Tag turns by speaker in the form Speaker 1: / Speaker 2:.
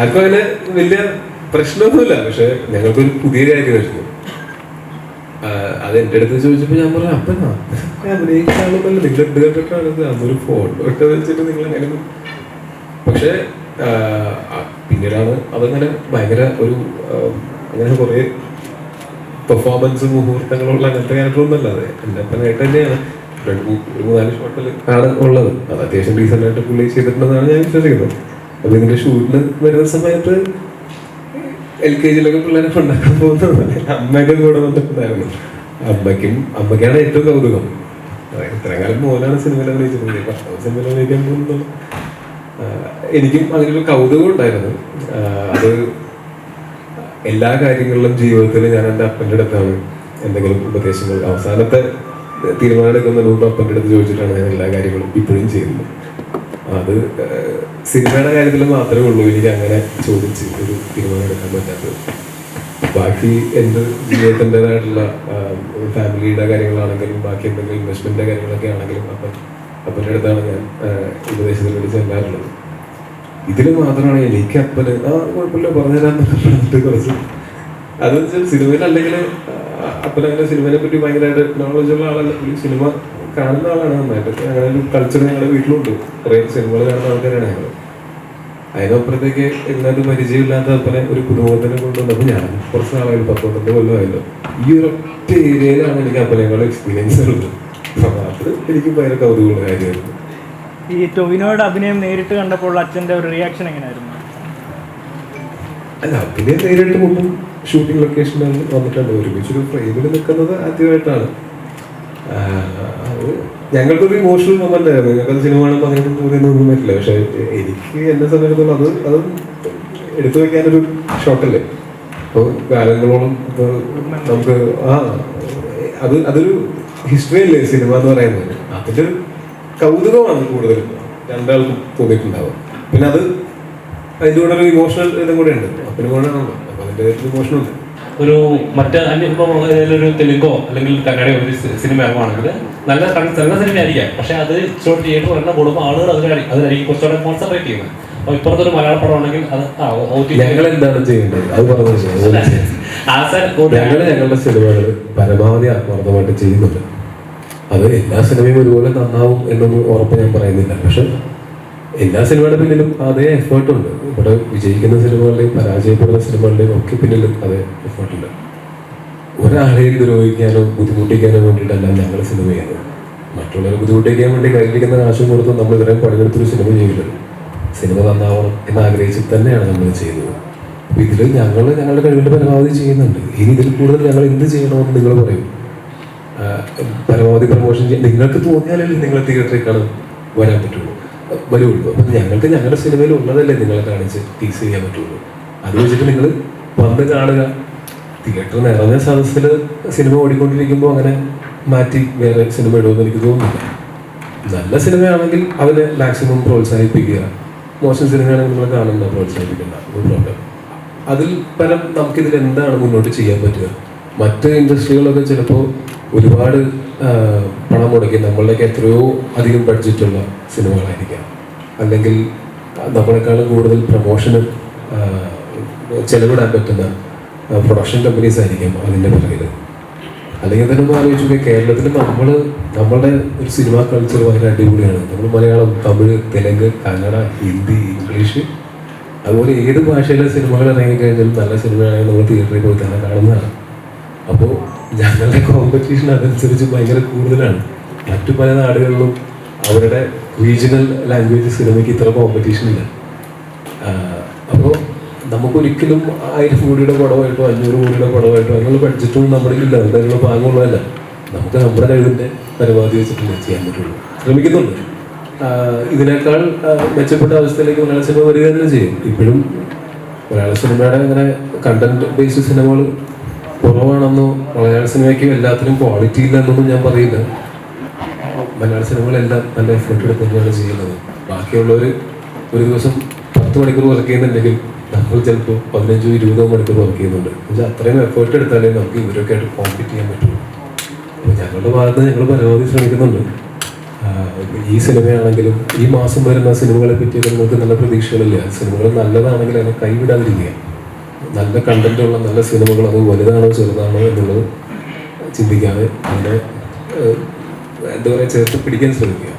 Speaker 1: ആർക്കും അങ്ങനെ വലിയ പ്രശ്നമൊന്നുമില്ല. പക്ഷെ ഞങ്ങൾക്കൊരു പുതിയ കാര്യമായിരുന്നു അത് എന്റെ അടുത്ത് ചോദിച്ചപ്പോ ഞാൻ പറഞ്ഞു അപ്പൊ അഭിനയിക്കാളുമല്ല നിങ്ങൾ എന്ത് കണ്ടിട്ടാണ് അന്നൊരു ഫോട്ടോ ഒക്കെ വെച്ചിട്ട് നിങ്ങൾ അങ്ങനെ ഒന്നും-" പക്ഷെ പിന്നീടാണ് അതങ്ങനെ ഭയങ്കര ഒരു അങ്ങനെ കുറെ പെർഫോമൻസ് മുഹൂർത്തങ്ങളുള്ള അങ്ങനത്തെ ക്യാരക്ടറൊന്നുമല്ല അത് എന്റെ അപ്പനായിട്ട് തന്നെയാണ്. ഒരു മൂന്നാൽ ഷോട്ടിൽ ആണ് ഉള്ളത്. അത് അത്യാവശ്യം റീസെന്റ് ആയിട്ട് പുള്ളി ചെയ്തിട്ടുണ്ടെന്നാണ് ഞാൻ വിശ്വസിക്കുന്നത്. അപ്പൊ ഇതിന്റെ ഷൂട്ടിന് വരുന്ന സമയത്ത് എൽ കെ ജിയിലൊക്കെ പിള്ളേരെ കൊണ്ടാക്കാൻ പോകുന്ന അമ്മയൊക്കെ കൂടെ വന്നിട്ടുണ്ടായിരുന്നു. അമ്മയ്ക്കും അമ്മയ്ക്കാണ് ഏറ്റവും കൗതുകം. ഇത്രയും കാലം മോനാണ് സിനിമയിൽ അഭിനയിച്ചിരുന്നത്. ഭർത്താവ് സിനിമയിൽ അഭിനയിക്കാൻ പോകുന്നു എനിക്കും അതിനൊരു കൗതുകം ഉണ്ടായിരുന്നു. അത് എല്ലാ കാര്യങ്ങളിലും ജീവിതത്തിൽ ഞാൻ എന്റെ അപ്പന്റെ അടുത്താണ് എന്തെങ്കിലും ഉപദേശങ്ങൾ അവസാനത്തെ തീരുമാനം എടുക്കുന്ന മുമ്പ് അപ്പന്റെ അടുത്ത് ചോദിച്ചിട്ടാണ് ഞാൻ എല്ലാ കാര്യങ്ങളും ഇപ്പോഴും ചെയ്യുന്നത്. അത് സിനിമയുടെ കാര്യത്തിൽ മാത്രമേ ഉള്ളൂ. എനിക്ക് അങ്ങനെ ചോദിച്ച് ഒരു തീരുമാനം എടുക്കാൻ പറ്റാത്തത്. ബാക്കി എന്റെ ജീവിതത്തിന്റെതായിട്ടുള്ള ഫാമിലിയുടെ കാര്യങ്ങളാണെങ്കിലും ബാക്കി എന്തെങ്കിലും ഇൻവെസ്റ്റ്മെന്റിന്റെ കാര്യങ്ങളൊക്കെ ആണെങ്കിലും അപ്പം അപ്പന്റെ അടുത്താണ് ഞാൻ ഉപദേശത്തിൽ ചെല്ലാറുള്ളത്. ഇതിൽ മാത്രമാണ് എനിക്ക് അപ്പന് ആ കുഴപ്പമില്ല പറഞ്ഞുതരാന്ന് പറഞ്ഞിട്ട് കുറച്ച്. അതെന്ന് വെച്ചാൽ സിനിമയിലല്ലെങ്കിൽ അപ്പനങ്ങനെ സിനിമയെ പറ്റി ഭയങ്കരമായിട്ട് നോളജുള്ള ആളല്ല. സിനിമ കാണുന്ന ആളാണ് നന്നായിട്ട് അങ്ങനെ ഒരു കൾച്ചർ ഞങ്ങളുടെ വീട്ടിലുണ്ട്. കുറേ സിനിമകൾ കാണുന്ന ആൾക്കാരാണ് ഞങ്ങൾ അതിനപ്പുറത്തേക്ക് എന്നാലും പരിചയമില്ലാത്ത അപ്പനെ ഒരു കുടുംബത്തിനെ കൊണ്ടുവന്നപ്പോൾ ഞാൻ കുറച്ച് നാളായാലും പത്തൊമ്പത് കൊല്ലമായല്ലോ. ഈ ഒരു ഒറ്റ ഏരിയയിലാണ് എനിക്ക് അപ്പനേക്കാളും എക്സ്പീരിയൻസ് ഉള്ളത്. അപ്പൊ അത് എനിക്ക് ഭയങ്കര കൗതുകമുള്ള കാര്യമായിരുന്നു.
Speaker 2: ഈ ടൊവിനോയുടെ അഭിനയം നേരിട്ട് കണ്ടപ്പോൾ അച്ഛന്റെ ഒരു റിയാക്ഷൻ എങ്ങനെയായിരുന്നു?
Speaker 1: അല്ല അഭിനയം നേരിട്ട് മുമ്പും ഷൂട്ടിംഗ് ലൊക്കേഷനിൽ വന്നിട്ടുണ്ട്. ഒരുമിച്ചൊരു ഫ്രെയിമിൽ നിൽക്കുന്നത് ആദ്യമായിട്ടാണ്. ഞങ്ങൾക്കൊരു ഇമോഷണൽ മൊമെന്റ് ആയിരുന്നു. ഞങ്ങൾക്ക് സിനിമ കാണുമ്പോൾ അങ്ങനെ തോന്നിയൊന്നും പറ്റില്ല. പക്ഷെ എനിക്ക് എന്നെ സംബന്ധിച്ചിടത്തോളം അത് അത് എടുത്തു വെക്കാനൊരു ഷോട്ടല്ലേ അപ്പോൾ കാലങ്ങളോളം നമുക്ക് ആ അത് അതൊരു ഹിസ്റ്ററി അല്ലേ സിനിമ എന്ന് പറയുന്നത്? അതിന്റെ ഒരു കൗതുകമാണ് കൂടുതലും രണ്ടാൾക്കും തോന്നിയിട്ടുണ്ടാവുക. പിന്നെ അത് അതിന്റെ കൂടെ ഒരു ഇമോഷണൽ ഇതും കൂടെ ഉണ്ട്. അപ്പൊ ഇമോഷണൽ ഉണ്ട്.
Speaker 3: ഒരു മറ്റ് അന്യ ഒരു തെലുങ്കോ അല്ലെങ്കിൽ കന്നഡയോ ഒരു സിനിമ ഇറങ്ങുവാണെങ്കിൽ നല്ല നല്ല സിനിമ ആയിരിക്കാം പക്ഷെ അത് ഇച്ചിരി തിയേറ്റർ വരണ കൂടുമ്പോൾ ആളുകൾ അതിലായിരിക്കും അതിലായിരിക്കും കുറച്ചുകൂടെ കോൺസെൻട്രേറ്റ് ചെയ്യുന്നത്. അപ്പോൾ ഇപ്പുറത്തൊരു മലയാള പടം ആണെങ്കിൽ അത്
Speaker 1: ഞങ്ങൾ എന്താണ് ചെയ്യേണ്ടത്? അത് പറഞ്ഞു ഞങ്ങൾ ഞങ്ങളുടെ സിനിമകൾ പരമാവധി ആത്മാർത്ഥമായിട്ട് ചെയ്യുന്നുണ്ട്. അത് എല്ലാ സിനിമയും ഒരുപോലെ നന്നാവും എന്നൊന്നും ഉറപ്പ് ഞാൻ പറയുന്നില്ല. പക്ഷെ എല്ലാ സിനിമയുടെ പിന്നിലും അതേ എഫേർട്ട് ഉണ്ട്. ഇവിടെ വിജയിക്കുന്ന സിനിമകളുടെയും പരാജയപ്പെടുന്ന സിനിമകളുടെയും ഒക്കെ പിന്നിലും അതേ എഫേർട്ട് ഉണ്ട്. ഒരാളെയും ദ്രോഹിക്കാനോ ബുദ്ധിമുട്ടിക്കാനോ വേണ്ടിയിട്ടല്ല ഞങ്ങൾ സിനിമ ചെയ്യുന്നത്. മറ്റുള്ളവരെ ബുദ്ധിമുട്ടിക്കാൻ വേണ്ടി കയ്യിലിരിക്കുന്ന കാശും കൊടുത്ത് നമ്മൾ ഇത്രയും പണിയെടുത്തൊരു സിനിമ ചെയ്യുന്നത്. സിനിമ നന്നാവണം എന്ന് ആഗ്രഹിച്ച് തന്നെയാണ് നമ്മൾ ചെയ്യുന്നത്. അപ്പൊ ഇതിൽ ഞങ്ങൾ ഞങ്ങളുടെ കഴിവിന്റെ പരമാവധി ചെയ്യുന്നുണ്ട്. ഇനി ഇതിൽ കൂടുതൽ ഞങ്ങൾ എന്ത് ചെയ്യണമെന്ന് നിങ്ങൾ പറയും. പരമാവധി പ്രമോഷൻ ചെയ്യാൻ നിങ്ങൾക്ക് തോന്നിയാലല്ലേ നിങ്ങൾ തിയേറ്ററിൽ കാണാൻ വരാൻ പറ്റുള്ളൂ. വരുള്ളൂ അപ്പം ഞങ്ങൾക്ക് ഞങ്ങളുടെ സിനിമയിൽ ഉള്ളതല്ലേ നിങ്ങളെ കാണിച്ച് ടീസ് ചെയ്യാൻ പറ്റുള്ളൂ. അത് വെച്ചിട്ട് നിങ്ങൾ വന്ന് കാണുക. തിയേറ്റർ നിറഞ്ഞ സദസ്സിൽ സിനിമ ഓടിക്കൊണ്ടിരിക്കുമ്പോൾ അങ്ങനെ മാറ്റി വേറെ സിനിമ ഇടുമെന്ന് എനിക്ക് തോന്നുന്നില്ല. നല്ല സിനിമയാണെങ്കിൽ അതിനെ മാക്സിമം പ്രോത്സാഹിപ്പിക്കുക. മോശം സിനിമയാണെങ്കിൽ നിങ്ങൾ കാണുന്ന പ്രോത്സാഹിപ്പിക്കേണ്ട. ഒരു പ്രോബ്ലം അതിൽ പരം നമുക്കിതിൽ എന്താണ് മുന്നോട്ട് ചെയ്യാൻ പറ്റുക? മറ്റ് ഇൻഡസ്ട്രികളൊക്കെ ചിലപ്പോൾ ഒരുപാട് പണം മുടക്കി നമ്മളുടെയൊക്കെ എത്രയോ അധികം ബഡ്ജറ്റുള്ള സിനിമകളായിരിക്കാം. അല്ലെങ്കിൽ നമ്മളെക്കാളും കൂടുതൽ പ്രൊമോഷന് ചെലവിടാൻ പറ്റുന്ന പ്രൊഡക്ഷൻ കമ്പനീസ് ആയിരിക്കും അതിന്റെ പുറകിൽ. അല്ലെങ്കിൽ തന്നെ ആലോചിച്ചു കേരളത്തിൽ നമ്മൾ നമ്മളുടെ ഒരു സിനിമാ കൾച്ചർ ഭയങ്കര അടിപൊളിയാണ്. നമ്മൾ മലയാളം തമിഴ് തെലുങ്ക് കന്നഡ ഹിന്ദി ഇംഗ്ലീഷ് അതുപോലെ ഏത് ഭാഷയിലെ സിനിമകൾ ഇറങ്ങിക്കഴിഞ്ഞാലും നല്ല സിനിമയാണെങ്കിൽ നമ്മൾ തിയേറ്ററിൽ പോയി തന്നെ കാണുന്നതാണ്. അപ്പോൾ ഞങ്ങളുടെ കോമ്പറ്റീഷൻ അതനുസരിച്ച് ഭയങ്കര കൂടുതലാണ്. മറ്റു പല നാടുകളിലും അവരുടെ റീജിയണൽ ലാംഗ്വേജ് സിനിമയ്ക്ക് ഇത്ര കോമ്പറ്റീഷൻ ഇല്ല. അപ്പോൾ നമുക്കൊരിക്കലും ആയിരം കോടിയുടെ പടമായിട്ടോ അഞ്ഞൂറ് കോടിയുടെ പടമായിട്ടോ അതിനുള്ള ബഡ്ജറ്റൊന്നും നമ്മുടെ ഇല്ല അതിനുള്ള ഭാഗമുള്ളതല്ല. നമുക്ക് നമ്മുടെ കഴിവിന്റെ പരമാവധി വെച്ചിട്ടില്ല ചെയ്യാൻ പറ്റുള്ളൂ. ശ്രമിക്കുന്നുണ്ട്. ഇതിനേക്കാൾ മെച്ചപ്പെട്ട അവസ്ഥയിലേക്ക് മലയാള സിനിമ വരിക തന്നെ ചെയ്യും. ഇപ്പോഴും മലയാള സിനിമയുടെ അങ്ങനെ കണ്ടന്റ് ബേസ്ഡ് സിനിമകൾ കുറവാണെന്നോ മലയാള സിനിമയ്ക്ക് എല്ലാത്തിനും ക്വാളിറ്റി ഇല്ല എന്നൊന്നും ഞാൻ പറയില്ല. മലയാള സിനിമകളെല്ലാം നല്ല എഫേർട്ട് എടുത്ത് തന്നെയാണ് ചെയ്യുന്നത്. ബാക്കിയുള്ളവർ ഒരു ദിവസം പത്ത് മണിക്കൂർ വർക്ക് ചെയ്യുന്നുണ്ടെങ്കിൽ നമ്മൾ ചിലപ്പോൾ പതിനഞ്ചോ ഇരുപതോ മണിക്കൂർ വർക്ക് ചെയ്യുന്നുണ്ട്. എന്നുവെച്ചാൽ അത്രയും എഫേർട്ട് എടുത്താലേ നമുക്ക് ഇവരൊക്കെ ആയിട്ട് കോമ്പീറ്റ് ചെയ്യാൻ പറ്റുള്ളൂ അപ്പോൾ ഞങ്ങളുടെ ഭാഗത്ത് ഞങ്ങൾ പരമാവധി ശ്രമിക്കുന്നുണ്ട്. ഈ സിനിമയാണെങ്കിലും ഈ മാസം വരുന്ന സിനിമകളെ പറ്റിയൊക്കെ നിങ്ങൾക്ക് നല്ല പ്രതീക്ഷകളില്ല. സിനിമകൾ നല്ലതാണെങ്കിൽ അതിനെ കൈവിടാതിരിക്കുക. നല്ല കണ്ടന്റ് ഉള്ള നല്ല സിനിമകൾ അത് വലുതാണോ ചെറുതാണോ എന്നുള്ളത് ചിന്തിക്കാതെ ഏഹ്, എന്താ പറയുക ചേർത്ത് പിടിക്കാൻ ശ്രമിക്കുക.